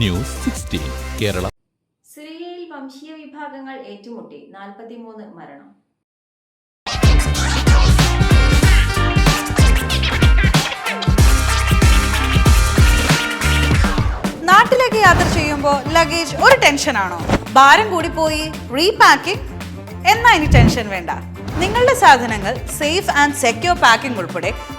News sixteen Kerala. സിറിയയിൽ വംശീയ വിഭാഗങ്ങൾ ഏറ്റുമുട്ടി നാൽപ്പത്തിമൂന്ന് മരണം. നാട്ടിലേക്ക് യാത്ര ചെയ്യുമ്പോൾ ലഗേജ് ഒരു ടെൻഷനാണോ? ഭാരം കൂടി പോയി റീപാക്കിംഗ് എന്നാ ഇനി ടെൻഷൻ വേണ്ട. നിങ്ങളുടെ സാധനങ്ങൾ സേഫ് ആൻഡ് സെക്യൂർ പാക്കിംഗ് ഉൾപ്പെടെ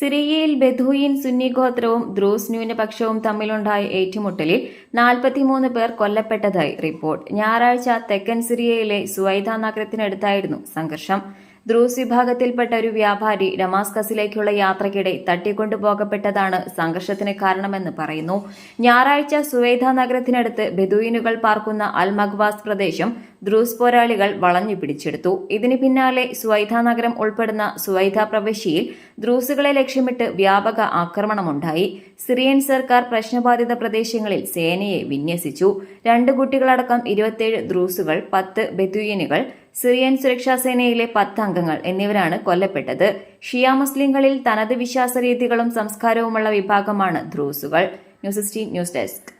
സിറിയയിൽ ബെദൂയിൻ സുന്നി ഗോത്രവും ദ്രൂസ് ന്യൂനപക്ഷവും തമ്മിലുണ്ടായ ഏറ്റുമുട്ടലിൽ നാൽപ്പത്തിമൂന്ന് പേർ കൊല്ലപ്പെട്ടതായി റിപ്പോർട്ട്. ഞായറാഴ്ച തെക്കൻ സിറിയയിലെ സുവൈദ നഗരത്തിനടുത്തായിരുന്നു സംഘർഷം. ദ്രൂസ് വിഭാഗത്തിൽപ്പെട്ട ഒരു വ്യാപാരി ഡമാസ്കസിലേക്കുള്ള യാത്രയ്ക്കിടെ തട്ടിക്കൊണ്ടുപോകപ്പെട്ടതാണ് സംഘർഷത്തിന് കാരണമെന്ന് പറയുന്നു. ഞായറാഴ്ച സുവൈദ നഗരത്തിനടുത്ത് ബെദൂയിനുകൾ പാർക്കുന്ന അൽ മഗ്വാസ് പ്രദേശം ദ്രൂസ് പോരാളികൾ വളഞ്ഞു പിടിച്ചെടുത്തു. ഇതിന് പിന്നാലെ സുവൈധ നഗരം ഉൾപ്പെടുന്ന സുവൈധ പ്രവിശ്യയിൽ ദ്രൂസുകളെ ലക്ഷ്യമിട്ട് വ്യാപക ആക്രമണമുണ്ടായി. സിറിയൻ സർക്കാർ പ്രശ്നബാധിത പ്രദേശങ്ങളിൽ സേനയെ വിന്യസിച്ചു. രണ്ട് കുട്ടികളടക്കം ഇരുപത്തിയേഴ് ദ്രൂസുകൾ പത്ത് ബെദുയിനുകൾ സിറിയൻ സുരക്ഷാ സേനയിലെ പത്ത് അംഗങ്ങൾ എന്നിവരാണ് കൊല്ലപ്പെട്ടത്. ഷിയ മുസ്ലിങ്ങളിൽ തനത് വിശ്വാസരീതികളും സംസ്കാരവുമുള്ള വിഭാഗമാണ് ദ്രൂസുകൾ. News news desk.